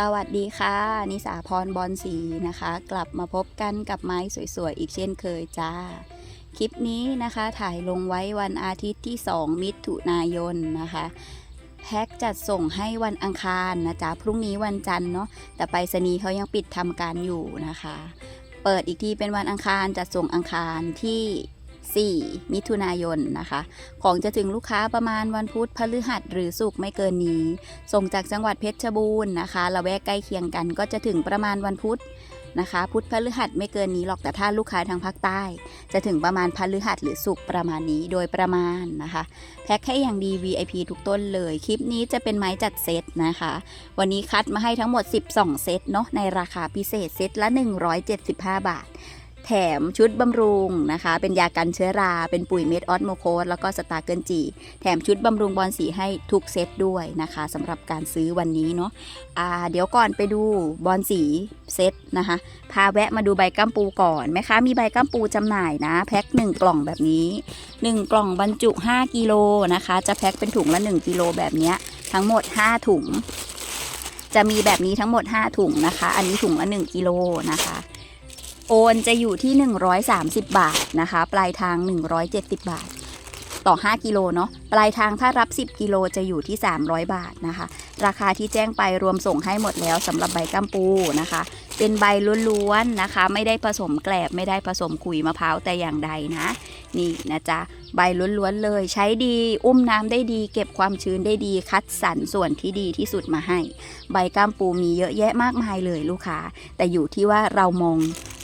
สวัสดีค่ะ นิสาพรบอลสีนะคะ กลับมาพบกันกับไม้สวยๆ อีกเช่นเคยจ้า คลิปนี้นะคะถ่ายลงไว้วันอาทิตย์ที่ 2 มิถุนายนนะคะ แพ็กจัดส่งให้วันอังคารนะจ๊ะ พรุ่งนี้วันจันทร์เนาะแต่ไปรษณีย์เขายังปิดทำการอยู่นะคะ เปิดอีกทีเป็นวันอังคารจัดส่งอังคารที่ 4 มิถุนายนนะคะ ของจะถึงลูกค้าประมาณวันพุธพฤหัสหรือศุกร์ไม่เกินนี้ ส่งจากจังหวัดเพชรบูรณ์นะคะละแวกใกล้เคียงกันก็จะถึงประมาณวันพุธนะคะ พุธพฤหัสไม่เกินนี้หรอกแต่ถ้าลูกค้าทางภาคใต้ จะถึงประมาณพฤหัสหรือศุกร์ประมาณนี้โดยประมาณนะคะ แพ็คให้อย่างดี VIP ทุกต้นเลย คลิปนี้จะเป็นไม้จัดเซตนะคะ วันนี้คัดมาให้ทั้งหมด 12 เซตเนาะในราคาพิเศษเซตละ 175 บาท แถมชุดบำรุงนะคะ เป็นยากันเชื้อรา เป็นปุ๋ยเม็ดออสโมโคสแล้วก็สตาร์เกิลจี แถมชุดบำรุงบอลสีให้ทุกเซตด้วยนะคะสำหรับการซื้อวันนี้เนาะอ่าเดี๋ยวก่อนไปดูบอลสีเซตนะคะ พาแวะมาดูใบกัมปูก่อนแม่ค้ามีใบกัมปูจำหน่ายนะ แพ็ค1กล่องแบบนี้ 1 กล่องบรรจุ 5กิโลนะคะ จะแพ็คเป็นถุงละ 1กิโลแบบนี้ทั้งหมด 5 ถุง จะมีแบบนี้ทั้งหมด 5 ถุงนะคะ อันนี้ถุงละ 1กิโลนะคะ โอนจะอยู่ที่ 130 บาทนะคะ ปลายทาง 170 บาท ต่อ 5 กิโลเนาะปลายทางถ้ารับ 10 กิโลจะอยู่ที่ 300 บาทนะคะ ราคาที่แจ้งไปรวมส่งให้หมดแล้วสำหรับใบกัมปูนะคะ เป็นใบล้วนๆนะคะ ไม่ได้ผสมแกลบไม่ได้ผสมขุยมะพร้าวแต่อย่างใดนะนี่นะจ๊ะใบล้วนๆเลยใช้ดีอุ้มน้ำได้ดี เก็บความชื้นได้ดีคัดสรรส่วนที่ดีที่สุดมาให้ ใบก้ามปูมีเยอะแยะมากมายเลยลูกค้า แต่อยู่ที่ว่าเรามอง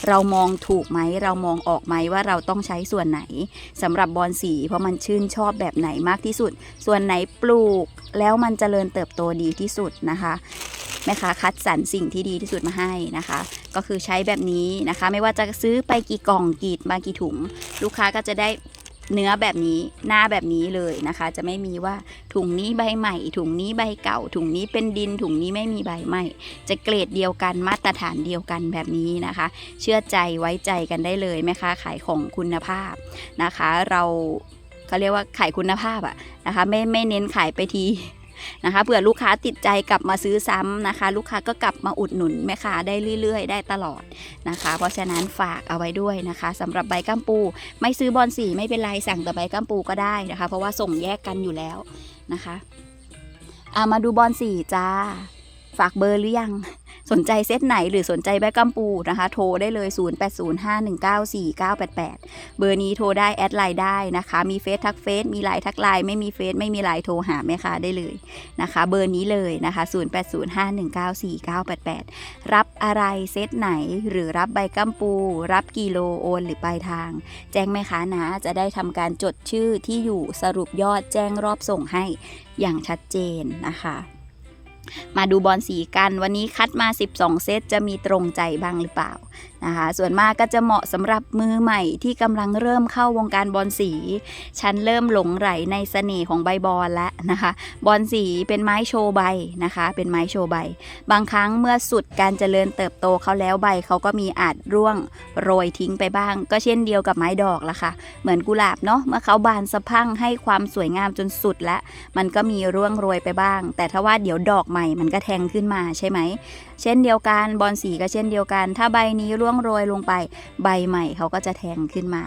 เรามองถูกไหมเรามองออกไหมว่าเราต้องใช้ส่วนไหนสำหรับบอลสีเพราะมันชื่นชอบแบบไหนมากที่สุด ส่วนไหนปลูกแล้วมันจเจริญเติบโตดีที่สุดนะคะแม่ค้าคัดสรรสิ่งที่ดีที่สุดมาให้นะคะ ก็คือใช้แบบนี้นะคะ ไม่ว่าจะซื้อไปกี่กล่องกี่มากี่ถุง ลูกค้าก็จะได้ เนื้อแบบนี้หน้าแบบนี้เลยนะคะ จะไม่มีว่าถุงนี้ใบใหม่ ถุงนี้ใบเก่า ถุงนี้เป็นดินถุงนี้ไม่มีใบใหม่ จะเกรดเดียวกันมาตรฐานเดียวกันแบบนี้นะคะ เชื่อใจไว้ใจกันได้เลยแม่ค้าขายของคุณภาพนะคะ เราเขาเรียกว่าขายคุณภาพอะนะคะ ไม่ไม่เน้นขายไปที นะคะเผื่อลูกค้าติดใจกลับมาซื้อซ้ำนะคะ ลูกค้าก็กลับมาอุดหนุนแม่ค้าได้เรื่อย ๆ ได้ตลอดนะคะ เพราะฉะนั้นฝากเอาไว้ด้วยนะคะสำหรับใบกัมปู ไม่ซื้อบอลสีไม่เป็นไรสั่งแต่ใบกัมปูก็ได้นะคะ เพราะว่าส่งแยกกันอยู่แล้วนะคะอามาดูบอลสีจ้า ฝากเบอร์หรือยัง สนใจเซตไหนหรือสนใจแบกัมปูนะคะ โทรได้เลย 0805194988 เบอร์นี้โทรได้แอดไลน์ได้นะคะ มีเฟซทักเฟซมีไลน์ทักไลน์ไม่มีเฟซไม่มีไลน์โทรหาแม่ค้าได้เลยนะคะ เบอร์นี้เลยนะคะ 0805194988 รับอะไรเซตไหนหรือรับใบกัมปู รับกิโลโอนหรือปลายทาง แจ้งแม่ค้านะจะได้ทำการจดชื่อที่อยู่สรุปยอดแจ้งรอบส่งให้อย่างชัดเจนนะคะ มาดูบอลสีกัน วันนี้คัดมา 12 เซตจะมีตรงใจบ้างหรือเปล่า นะคะ ส่วนมากก็จะเหมาะสำหรับมือใหม่ที่กำลังเริ่มเข้าวงการบอลสี ฉันเริ่มหลงไหลในเสน่ห์ของใบบอลแล้วนะคะ บอลสีเป็นไม้โชว์ใบนะคะ เป็นไม้โชว์ใบ บางครั้งเมื่อสุดการเจริญเติบโตเขาแล้วใบเขาก็มีอาจร่วงโรยทิ้งไปบ้าง ก็เช่นเดียวกับไม้ดอกละค่ะ เหมือนกุหลาบเนาะ เมื่อเขาบานสะพั่งให้ความสวยงามจนสุดแล้ว มันก็มีร่วงโรยไปบ้าง แต่ถ้าว่าเดี๋ยวดอกใหม่มันก็แทงขึ้นมาใช่ไหม เช่นเดียวกันบอลสีก็เช่นเดียวกัน ถ้าใบนี้ร่วงโรยลงไป ใบใหม่เขาก็จะแทงขึ้นมา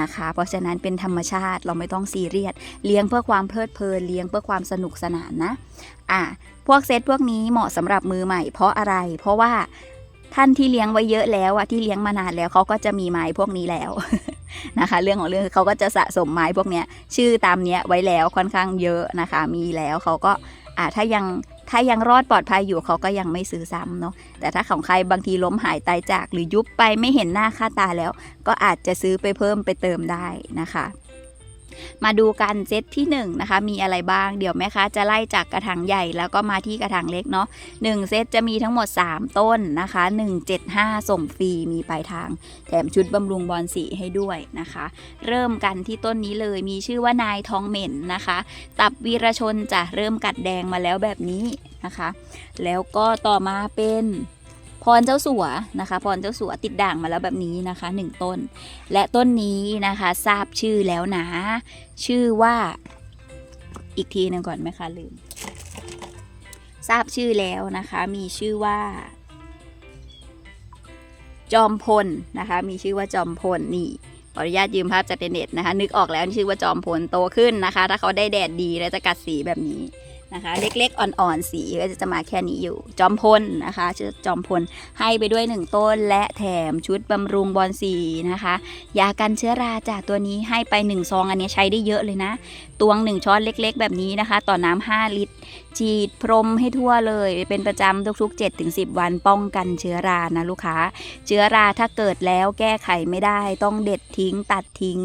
นะคะ เพราะฉะนั้นเป็นธรรมชาติเราไม่ต้องซีเรียสเลี้ยงเพื่อความเพลิดเพลินเลี้ยงเพื่อความสนุกสนานนะอะพวกเซตพวกนี้เหมาะสำหรับมือใหม่ เพราะอะไร เพราะว่าท่านที่เลี้ยงไว้เยอะแล้วอะที่เลี้ยงมานานแล้วเขาก็จะมีไม้พวกนี้แล้วนะคะ เรื่องของเรื่องเขาก็จะสะสมไม้พวกเนี้ยชื่อตามเนี้ยไว้แล้วค่อนข้างเยอะนะคะ มีแล้วเขาก็อ่าถ้ายัง ถ้ายังรอดปลอดภัยอยู่เขาก็ยังไม่ซื้อซ้ำเนาะแต่ถ้าของใครบางทีล้มหายตายจากหรือยุบไปไม่เห็นหน้าค่าตาแล้ว ก็อาจจะซื้อไปเพิ่มไปเติมได้นะคะ มาดูกันเซตที่1นงนะคะมีอะไรบ้างเดี๋ยวแม่ค้าจะไล่จากกระถางใหญ่แล้วก็มาที่กระถางเล็กเนาะ1เซตจะมีทั้งหมด 3 ต้นนะคะ 175 ส่งฟรีมีปลายทาง แถมชุดบำรุงบอลสีให้ด้วยนะคะ เริ่มกันที่ต้นนี้เลยมีชื่อว่านายทองเหม็นนะคะ ตับวีรชนจะเริ่มกัดแดงมาแล้วแบบนี้นะคะ แล้วก็ต่อมาเป็น พรเจ้าสัวนะคะ พรเจ้าสัวติดด่างมาแล้วแบบนี้นะคะหนึ่งต้น และต้นนี้นะคะทราบชื่อแล้วนะ ชื่อว่าอีกทีหนึ่งก่อนไหมคะลืม ทราบชื่อแล้วนะคะ มีชื่อว่า จอมพลนะคะ มีชื่อว่าจอมพลนี่ขออนุญาตยืมภาพจากเน็ตนะคะ นึกออกแล้วนี่ชื่อว่าจอมพลโตขึ้นนะคะ ถ้าเขาได้แดดดีแล้วจะกัดสีแบบนี้ นะคะ เล็กๆ อ่อนๆ สีก็จะมาแค่นี้อยู่ จอมพลนะคะชื่อจอมพลให้ไปด้วยหนึ่งต้นและแถมชุดบำรุงบอลสีนะคะ ยากันเชื้อราจากตัวนี้ให้ไป1ซองอันนี้ใช้ได้เยอะเลยนะตวง 1 ช้อนเล็ก ๆ แบบนี้นะคะ ต่อน้ำ5ลิตร ฉีดพรมให้ทั่วเลย เป็นประจำทุกๆ 7-10 วันป้องกันเชื้อรานะลูกค้า เชื้อราถ้าเกิดแล้วแก้ไขไม่ได้ ต้องเด็ดทิ้งตัดทิ้ง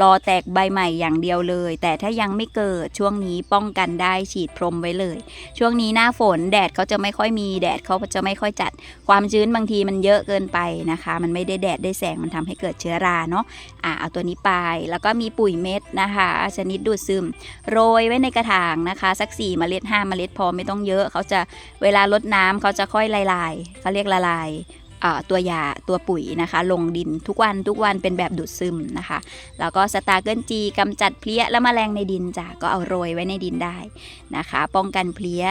รอแตกใบใหม่อย่างเดียวเลย แต่ถ้ายังไม่เกิดช่วงนี้ป้องกันได้ฉีดพรมไว้เลย ช่วงนี้หน้าฝนแดดเขาจะไม่ค่อยมีแดดเขาจะไม่ค่อยจัด ความชื้นบางทีมันเยอะเกินไปนะคะ มันไม่ได้แดดได้แสงมันทำให้เกิดเชื้อราเนาะอะเอาตัวนี้ไปแล้วก็มีปุ๋ยเม็ดนะคะชนิดดูดซึม โรยไว้ในกระถางนะคะ สัก4เมล็ด5เมล็ดพอไม่ต้องเยอะ เขาจะเวลาลดน้ำเขาจะค่อยละลายเขาเรียกละลายตัวยาตัวปุ๋ยนะคะ ลงดินทุกวันทุกวันเป็นแบบดูดซึมนะคะ แล้วก็สตาร์เกิลจีกำจัดเพลี้ยและแมลงในดินจ้ะก็เอาโรยไว้ในดินได้นะคะ ป้องกันเพลี้ย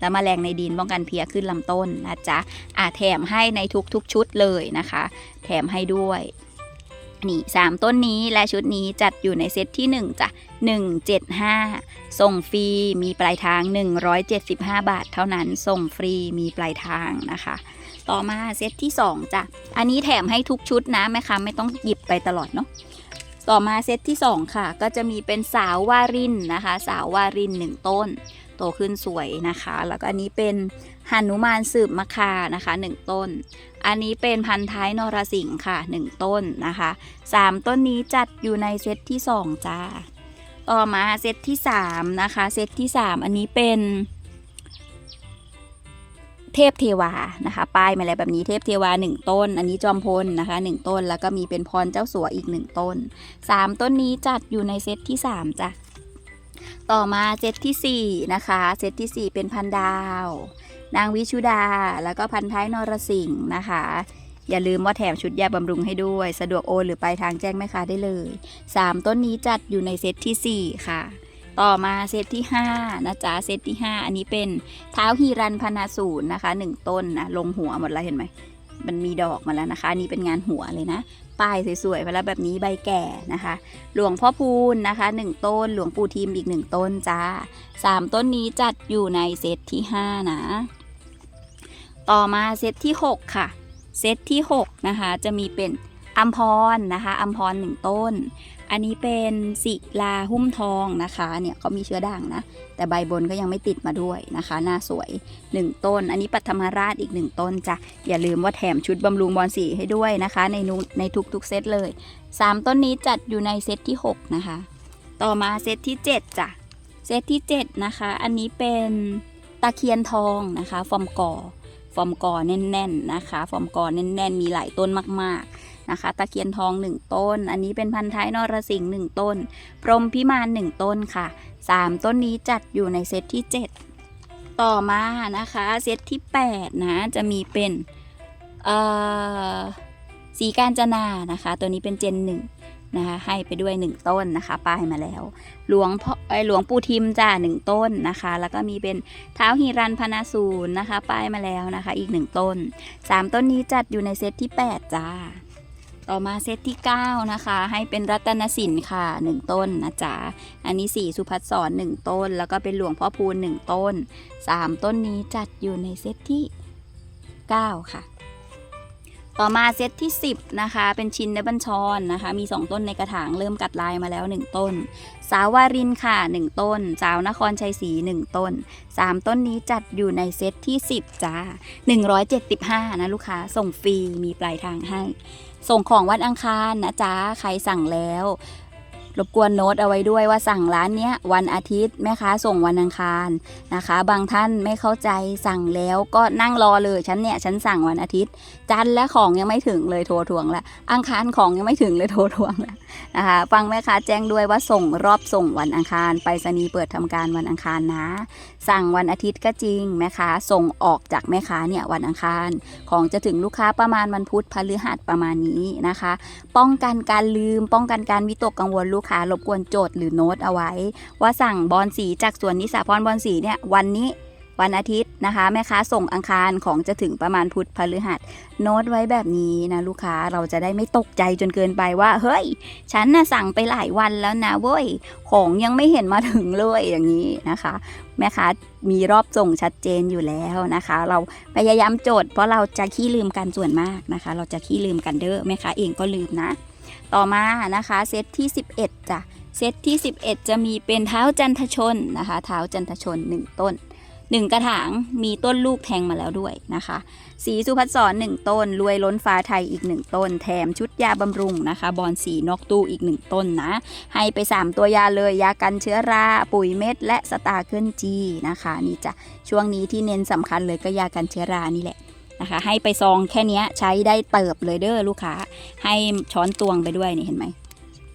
และแมลงในดินป้องกันเพลี้ยขึ้นลำต้นนะจ๊ะอ่าแถมให้ในทุกๆชุดเลยนะคะ แถมให้ด้วย นี่สามต้นนี้และชุดนี้จัดอยู่ในเซตที่ 1จ้ะ175 ส่งฟรีมีปลายทาง 175 บาท เท่านั้นส่งฟรีมีปลายทางนะคะ ต่อมาเซตที่ 2จ้ะอันนี้แถมให้ทุกชุดนะแม่ค้าไม่ต้องหยิบไปตลอดเนาะ ต่อมาเซตที่ 2 ค่ะ ก็จะมีเป็นสาววารินนะคะ สาววาริน 1 ต้น โตขึ้นสวยนะคะ แล้วก็อันนี้เป็นหนุมานสืบมะคานะคะ 1 ต้น อันนี้เป็นพันท้ายนรสิงห์ค่ะ 1 ต้นนะคะ 3 ต้นนี้จัดอยู่ในเซตที่ 2 จ้า ต่อมาเซตที่ 3 นะคะ เซตที่ 3 อันนี้เป็น เทพเทวานะคะ ป้ายมาแล้วแบบนี้เทพเทวา 1 ต้น อันนี้จอมพลนะคะ 1 ต้นแล้วก็มีเป็นพรเจ้าสัวอีก 1 ต้น 3 ต้นนี้จัดอยู่ในเซตที่ 3จ้ะต่อมาเซตทีสี่4นะคะเซตทีสี่ 4 เป็นพันดาว นางวิชุดาแล้วก็พันท้ายนรสิงห์นะคะอย่าลืมว่าแถมชุดยาบำรุงให้ด้วย สะดวกโอนหรือไปทางแจ้งแม่ค้าได้เลย 3 ต้นนี้จัดอยู่ในเซตทีสี่4 ค่ะ ต่อมาเซตที่ 5 นะจ๊ะ เซตที่ 5 อันนี้เป็นเท้าฮีรันพนาศูนนะคะ 1 ต้นนะ ลงหัวหมดแล้วเห็นไหม มันมีดอกมาแล้วนะคะนนี้เป็นงานหัวเลยนะ ป้ายสวยๆไปแล้วแบบนี้ใบแก่นะคะ หลวงพ่อพูนนะคะ 1 ต้น หลวงปู่ทีมอีก 1 ต้นจ้า 3 ต้นนี้จัดอยู่ในเซตที่ 5 นะ ต่อมาเซตที่ 6 ค่ะ เซตที่ 6 นะคะ จะมีเป็นอัมพรนะคะอัมพรหนึ่งต้น อันนี้เป็นศิลาหุ้มทองนะคะเนี่ยเขามีเชื้อด่างนะ แต่ใบบนก็ยังไม่ติดมาด้วยนะคะ หน้าสวย 1 ต้น อันนี้ปัทมราชอีก 1 ต้นจ้ะอย่าลืมว่าแถมชุดบำรุงบอลสีให้ด้วยนะคะ ในนุในทุกๆเซตเลย 3 ต้นนี้จัดอยู่ในเซตที่ 6 นะคะ ต่อมาเซตที่ 7จ้ะเซตที่ 7 นะคะ อันนี้เป็นตะเคียนทองนะคะฟอร์มกอฟอร์มกอแน่นๆนะคะ ฟอร์มกอแน่นๆ มีหลายต้นมากๆ นะคะ ตะเคียนทอง 1 ต้น อันนี้เป็นพันท้ายนรสิงห์1ต้น พรหมพิมาน 1 ต้นค่ะ 3 ต้นนี้จัดอยู่ในเซตที่ 7 ต่อมานะคะเซตที่ 8 นะ จะมีเป็นสีการจนานะคะ ตัวนี้เป็นเจนหนึ่งนะคะให้ไปด้วย 1 ต้นนะคะ ป้ายมาแล้ว หลวงพ่อหลวงปู่ทิมจ้าหนึ่งต้นนะคะ แล้วก็มีเป็นเท้าหิรันพนาศูนย์นะคะ ป้ายมาแล้วนะคะ อีก 1 ต้น 3 ต้นนี้จัดอยู่ในเซตที่ 8 จ้า ต่อมาเซตที่ 9 นะคะ ให้เป็นรัตนสินค่ะ 1 ต้นนะจ๊ะ อันนี้สีสุพัฒสอน1ต้น แล้วก็เป็นหลวงพ่อพูน1ต้น 3 ต้นนี้จัดอยู่ในเซตที่ 9 ค่ะ ต่อมาเซตที่ 10 นะคะ เป็นชินเนบัญชรนะคะ มี 2 ต้นในกระถางเริ่มกัดลายมาแล้ว 1 ต้น สาววารินค่ะ 1 ต้น สาวนครชัยศรี1ต้น 3 ต้นนี้จัดอยู่ในเซตที่ 10จ้า175 นะลูกค้าส่งฟรีมีปลายทางให้ ส่งของวันอังคารนะจ๊ะใครสั่งแล้ว รบกวนโน้ตเอาไว้ด้วยว่าสั่งร้านเนี้ยวันอาทิตย์แม่ค้าส่งวันอังคารนะคะ บางท่านไม่เข้าใจสั่งแล้วก็นั่งรอเลยฉันเนี่ยฉันสั่งวันอาทิตย์ จันและของยังไม่ถึงเลยโทรทวงละอังคารของยังไม่ถึงเลยโทรทวงละนะคะฟังแม่ค้าแจ้งด้วยว่าส่งรอบส่งวันอังคารไปรษณีย์เปิดทำการวันอังคารนะ สั่งวันอาทิตย์ก็จริงแม่ค้าส่งออกจากแม่ค้าเนี่ยวันอังคาร ของจะถึงลูกค้าประมาณวันพุธพฤหัสประมาณนี้นะคะ ป้องกันการลืม ป้องกันการวิตกกังวลลูกค้ารบกวนโจทย์หรือโน้ตเอาไว้ ว่าสั่งบอลสีจากสวนนิสาพรบอลสีเนี่ยวันนี้ วันอาทิตย์นะคะ แม่ค้าส่งอังคารของจะถึงประมาณพุธพฤหัส โน้ตไว้แบบนี้นะลูกค้าเราจะได้ไม่ตกใจจนเกินไปว่า เฮ้ย ฉันน่ะสั่งไปหลายวันแล้วนะเว้ย ของยังไม่เห็นมาถึงเลยอย่างนี้นะคะ แม่ค้ามีรอบส่งชัดเจนอยู่แล้วนะคะ เราพยายามจด เพราะเราจะขี้ลืมกันส่วนมากนะคะ เราจะขี้ลืมกันเด้อแม่ค้าเองก็ลืมนะ ต่อมานะคะเซตที่ 11จ้ะเซตที่ 11 จะมีเป็นเท้าจันทชนนะคะ เท้าจันทชน 1 ต้น 1 กระถางมีต้นลูกแทงมาแล้วด้วยนะคะ สีสุพัฒสอน1ต้น รวยล้นฟ้าไทยอีก 1 ต้น แถมชุดยาบำรุงนะคะบอลสีนอกตู้อีก 1 ต้นนะ ให้ไป 3 ตัวยาเลยยากันเชื้อรา ปุ๋ยเม็ด และสตาร์เคิลจีนะคะนี่จ้ะช่วงนี้ที่เน้นสำคัญเลยก็ยากันเชื้อรานี่แหละนะคะให้ไปซองแค่นี้ใช้ได้เติบเลยเด้อลูกค้า ให้ช้อนตวงไปด้วยนี่เห็นไหม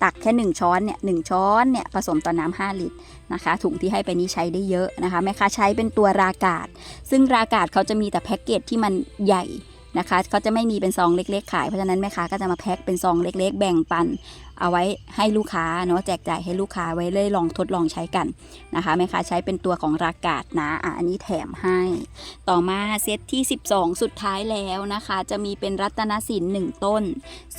ตักแค่1ช้อนเนี่ยหช้อนเนี่ยผสมต่อน้ำ5ลิตรนะคะ ถุงที่ให้ไปนี้ใช้ได้เยอะนะคะแม่ค้าใช้เป็นตัวรากาศ ซึ่งรากาศเขาจะมีแต่แพ็กเกจที่มันใหญ่นะคะเขาจะไม่มีเป็นซองเล็ก ๆ ขายเพราะฉะนั้นแม่ค้าก็จะมาแพ็คเป็นซองเล็ก ๆ แบ่งปัน เอาไว้ให้ลูกค้าเนาะแจกจ่ายให้ลูกค้าไว้เลยลองทดลองใช้กันนะคะแม่ค้าใช้เป็นตัวของรากาศนะอะอันนี้แถมให้ ต่อมาเซตที่ 12 สุดท้ายแล้วนะคะ จะมีเป็นรัตนสินหนึ่งต้น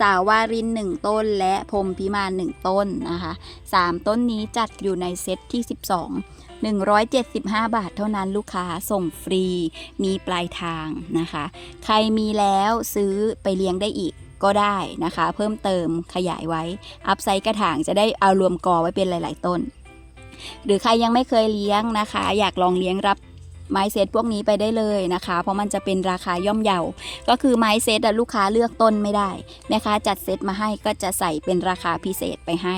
สาวารินหนึ่งต้น และพรมพิมานหนึ่งต้นนะคะสามต้นนี้จัดอยู่ในเซตที่ 12 175 บาทเท่านั้นลูกค้าส่งฟรี มีปลายทางนะคะ ใครมีแล้วซื้อไปเลี้ยงได้อีก ก็ได้นะคะ เพิ่มเติมขยายไว้ อัพไซต์กระถางจะได้เอารวมกอไว้เป็นหลาย ๆ ต้น หรือใครยังไม่เคยเลี้ยงนะคะ อยากลองเลี้ยงรับไม้เซตพวกนี้ไปได้เลยนะคะ เพราะมันจะเป็นราคาย่อมเยา ก็คือไม้เซตลูกค้าเลือกต้นไม่ได้แม่ค้าจัดเซตมาให้ก็จะใส่เป็นราคาพิเศษไปให้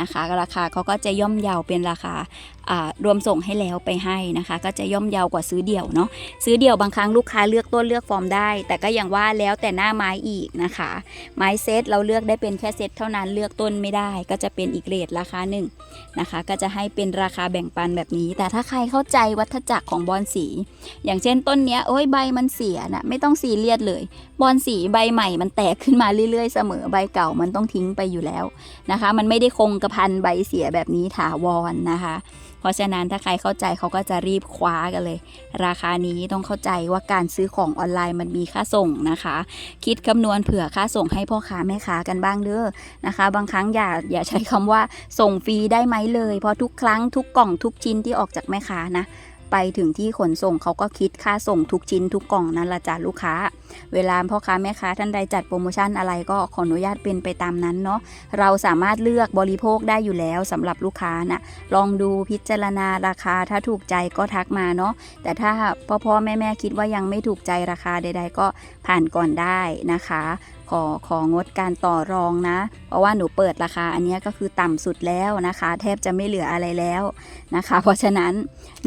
นะคะ ราคาเขาก็จะย่อมเยาเป็นราคา รวมส่งให้แล้วไปให้นะคะ ก็จะย่อมเยาวกว่าซื้อเดี่ยวเนาะซื้อเดี่ยวบางครั้งลูกค้าเลือกต้นเลือกฟอร์มได้ แต่ก็อย่างว่าแล้วแต่หน้าไม้อีกนะคะ ไม้เซตเราเลือกได้เป็นแค่เซตเท่านั้นเลือกต้นไม่ได้ ก็จะเป็นอีกเรทราคาหนึ่งนะคะ ก็จะให้เป็นราคาแบ่งปันแบบนี้ แต่ถ้าใครเข้าใจวัฏจักรของบอลสี อย่างเช่นต้นเนี้ยโอ้ยใบมันเสียนะไม่ต้องซีเรียสเลย บอลสีใบใหม่มันแตกขึ้นมาเรื่อยๆ เสมอใบเก่ามันต้องทิ้งไปอยู่แล้วนะคะ มันไม่ได้คงกระพันใบเสียแบบนี้ถาวรนะคะ เพราะฉะนั้นถ้าใครเข้าใจเขาก็จะรีบคว้ากันเลย ราคานี้ต้องเข้าใจว่าการซื้อของออนไลน์มันมีค่าส่งนะคะ คิดคำนวณเผื่อค่าส่งให้พ่อค้าแม่ค้ากันบ้างเด้อนะคะ บางครั้งอย่าอย่าใช้คำว่าส่งฟรีได้ไหมเลย เพราะทุกครั้งทุกกล่องทุกชิ้นที่ออกจากแม่ค้านะไปถึงที่ขนส่งเขาก็คิดค่าส่งทุกชิ้นทุกกล่องนั่นละจ้ะลูกค้า เวลาพ่อค้าแม่ค้าท่านใดจัดโปรโมชั่นอะไรก็ขออนุญาตเป็นไปตามนั้นเนาะเราสามารถเลือกบริโภคได้อยู่แล้วสำหรับลูกค้านะลองดูพิจารณาราคาถ้าถูกใจก็ทักมาเนาะแต่ถ้าพ่อพ่อแม่แม่คิดว่ายังไม่ถูกใจราคาใด ๆ ก็ผ่านก่อนได้นะคะ ขอของดการต่อรองนะ เพราะว่าหนูเปิดราคาอันนี้ก็คือต่ำสุดแล้วนะคะ แทบจะไม่เหลืออะไรแล้วนะคะ เพราะฉะนั้น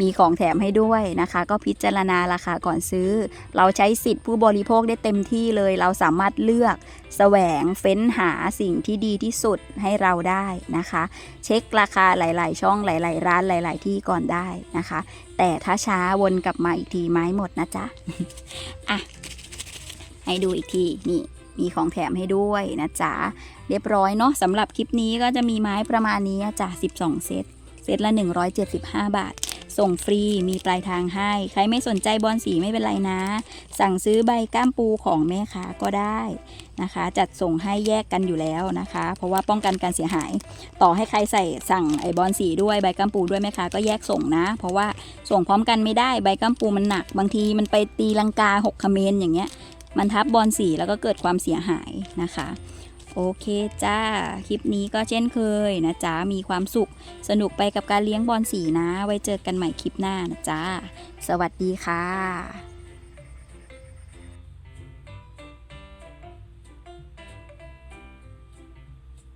มีของแถมให้ด้วยนะคะ ก็พิจารณาราคาก่อนซื้อ เราใช้สิทธิ์ผู้บริโภคได้เต็มที่เลย เราสามารถเลือกแสวงเฟ้นหาสิ่งที่ดีที่สุดให้เราได้นะคะ เช็คราคาหลาย ๆ ช่องหลาย ๆ ร้านหลาย ๆ ที่ก่อนได้นะคะ แต่ถ้าช้าวนกลับมาอีกทีไม้หมดนะจ๊ะอะให้ดูอีกทีนี่มีของแถมให้ด้วยนะจ๊ะเรียบร้อยเนาะสำหรับคลิปนี้ก็จะมีไม้ประมาณนี้จ้ะ12 เซต เซตละ 175 บาท ส่งฟรีมีปลายทางให้ ใครไม่สนใจบอลสีไม่เป็นไรนะ สั่งซื้อใบก้ามปูของแม่ค้าก็ได้นะคะ จัดส่งให้แยกกันอยู่แล้วนะคะ เพราะว่าป้องกันการเสียหาย ต่อให้ใครใส่สั่งไอบอลสีด้วยใบก้ามปูด้วยแม่ค้าก็แยกส่งนะ เพราะว่าส่งพร้อมกันไม่ได้ใบก้ามปูมันหนัก บางทีมันไปตีลังกาหกคเมนอย่างเงี้ยมันทับบอลสีแล้วก็เกิดความเสียหายนะคะ โอเคจ้า คลิปนี้ก็เช่นเคยนะจ๊ะ มีความสุข สนุกไปกับการเลี้ยงบอลสีนะ ไว้เจอกันใหม่คลิปหน้านะจ๊ะ สวัสดีค่ะ